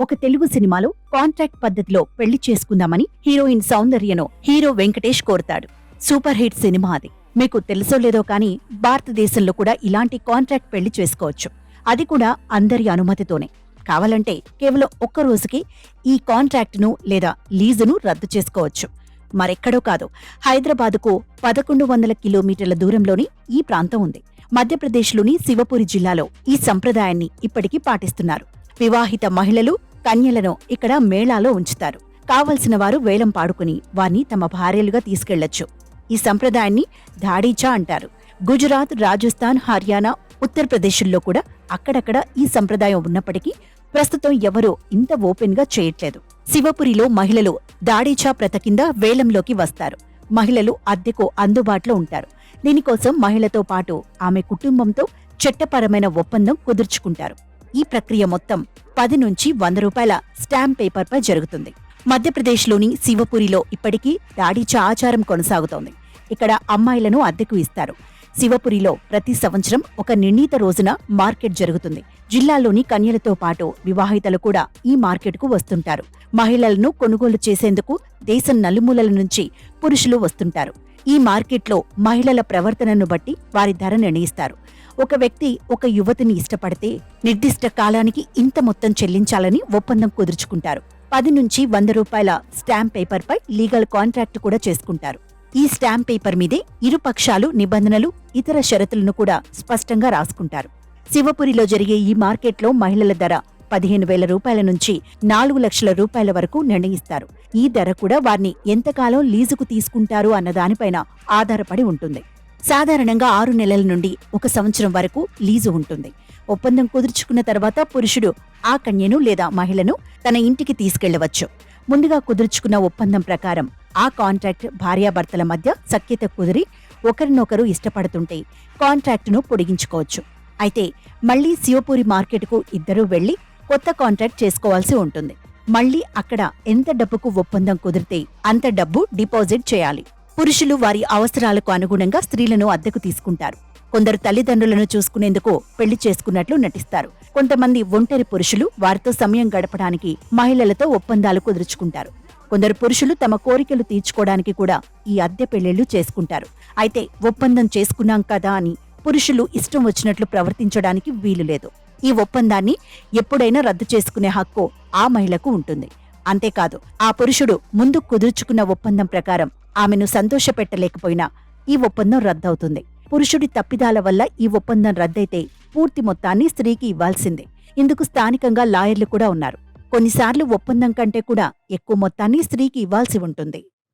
ఒక తెలుగు సినిమాలో కాంట్రాక్ట్ పద్ధతిలో పెళ్ళి చేసుకుందామని హీరోయిన్ సౌందర్యను హీరో వెంకటేష్ కోరుతాడు. సూపర్ హిట్ సినిమా అది. మీకు తెలుసో లేదో కానీ భారతదేశంలో కూడా ఇలాంటి కాంట్రాక్ట్ పెళ్ళి చేసుకోవచ్చు. అది కూడా అందరి అనుమతితోనే. కావాలంటే కేవలం ఒక్క రోజుకి ఈ కాంట్రాక్ట్ను లేదా లీజును రద్దు చేసుకోవచ్చు. మరెక్కడో కాదు. హైదరాబాదుకు పదకొండు వందల కిలోమీటర్ల దూరంలోని ఈ ప్రాంతం ఉంది. మధ్యప్రదేశ్లోని శివపురి జిల్లాలో ఈ సంప్రదాయాన్ని ఇప్పటికీ పాటిస్తున్నారు. వివాహిత మహిళలు కన్యలను ఇక్కడ మేళాలో ఉంచుతారు. కావలసిన వారు వేలం పాడుకుని వారిని తమ భార్యలుగా తీసుకెళ్ళొచ్చు. ఈ సంప్రదాయాన్ని ధాడీచా అంటారు. గుజరాత్ రాజస్థాన్ హర్యానా ఉత్తరప్రదేశ్లో కూడా అక్కడక్కడ ఈ సంప్రదాయం ఉన్నప్పటికీ ప్రస్తుతం ఎవరూ ఇంత ఓపెన్గా చేయట్లేదు. శివపురిలో మహిళలు దాడీచా ప్రత కింద వేలంలోకి వస్తారు. మహిళలు అద్దెకు అందుబాటులో ఉంటారు. దీనికోసం మహిళతో పాటు ఆమె కుటుంబంతో చట్టపరమైన ఒప్పందం కుదుర్చుకుంటారు. ఈ ప్రక్రియ మొత్తం పది నుంచి వంద రూపాయల స్టాంప్ పేపర్పై జరుగుతుంది. మధ్యప్రదేశ్లోని శివపురిలో ఇప్పటికీ దాడిచా ఆచారం కొనసాగుతోంది. ఇక్కడ అమ్మాయిలను అద్దెకు ఇస్తారు. శివపురిలో ప్రతి సంవత్సరం ఒక నిర్ణీత రోజున మార్కెట్ జరుగుతుంది. జిల్లాలోని కన్యలతో పాటు వివాహితలు కూడా ఈ మార్కెట్కు వస్తుంటారు. మహిళలను కొనుగోలు చేసేందుకు దేశం నలుమూలల నుంచి పురుషులు వస్తుంటారు. ఈ మార్కెట్లో మహిళల ప్రవర్తనను బట్టి వారి ధర నిర్ణయిస్తారు. ఒక వ్యక్తి ఒక యువతిని ఇష్టపడితే నిర్దిష్ట కాలానికి ఇంత మొత్తం చెల్లించాలని ఒప్పందం కుదుర్చుకుంటారు. పది నుంచి వంద రూపాయల స్టాంప్ పేపర్పై లీగల్ కాంట్రాక్ట్ కూడా చేసుకుంటారు. ఈ స్టాంప్ పేపర్ మీదే ఇరు పక్షాలు నిబంధనలు ఇతర షరతులను కూడా స్పష్టంగా రాసుకుంటారు. శివపురిలో జరిగే ఈ మార్కెట్లో మహిళల ధర పదిహేను వేల రూపాయల నుంచి నాలుగు లక్షల రూపాయల వరకు నిర్ణయిస్తారు. ఈ ధర కూడా వారిని ఎంతకాలం లీజుకు తీసుకుంటారు అన్న దానిపైన ఆధారపడి ఉంటుంది. సాధారణంగా ఆరు నెలల నుండి ఒక సంవత్సరం వరకు లీజు ఉంటుంది. ఒప్పందం కుదుర్చుకున్న తర్వాత పురుషుడు ఆ కన్యను లేదా మహిళను తన ఇంటికి తీసుకెళ్ళవచ్చు. ముందుగా కుదుర్చుకున్న ఒప్పందం ప్రకారం ఆ కాంట్రాక్ట్ భార్యాభర్తల మధ్య సఖ్యత కుదిరి ఒకరినొకరు ఇష్టపడుతుంటే కాంట్రాక్టును పొడిగించుకోవచ్చు. అయితే మళ్ళీ శివపూరి మార్కెట్కు ఇద్దరూ వెళ్ళి కొత్త కాంట్రాక్ట్ చేసుకోవాల్సి ఉంటుంది. మళ్ళీ అక్కడ ఎంత డబ్బుకు ఒప్పందం కుదిరితే అంత డబ్బు డిపాజిట్ చేయాలి. పురుషులు వారి అవసరాలకు అనుగుణంగా స్త్రీలను అద్దెకు తీసుకుంటారు. కొందరు తల్లిదండ్రులను చూసుకునేందుకు పెళ్ళి చేసుకున్నట్లు నటిస్తారు. కొంతమంది ఒంటరి పురుషులు వారితో సమయం గడపడానికి మహిళలతో ఒప్పందాలు కుదుర్చుకుంటారు. కొందరు పురుషులు తమ కోరికలు తీర్చుకోవడానికి కూడా ఈ అద్దె పెళ్ళిళ్ళు చేసుకుంటారు. అయితే ఒప్పందం చేసుకున్నాం కదా అని పురుషులు ఇష్టం వచ్చినట్లు ప్రవర్తించడానికి వీలు లేదు. ఈ ఒప్పందాన్ని ఎప్పుడైనా రద్దు చేసుకునే హక్కు ఆ మహిళకు ఉంటుంది. అంతేకాదు ఆ పురుషుడు ముందు కుదుర్చుకున్న ఒప్పందం ప్రకారం ఆమెను సంతోషపెట్టలేకపోయినా ఈ ఒప్పందం రద్దవుతుంది. పురుషుడి తప్పిదాల వల్ల ఈ ఒప్పందం రద్దయితే పూర్తి మొత్తాన్ని స్త్రీకి ఇవ్వాల్సిందే. ఇందుకు స్థానికంగా లాయర్లు కూడా ఉన్నారు. కొన్నిసార్లు ఒప్పందం కంటే కూడా ఎక్కువ మొత్తాన్ని స్త్రీకి ఇవ్వాల్సి ఉంటుంది.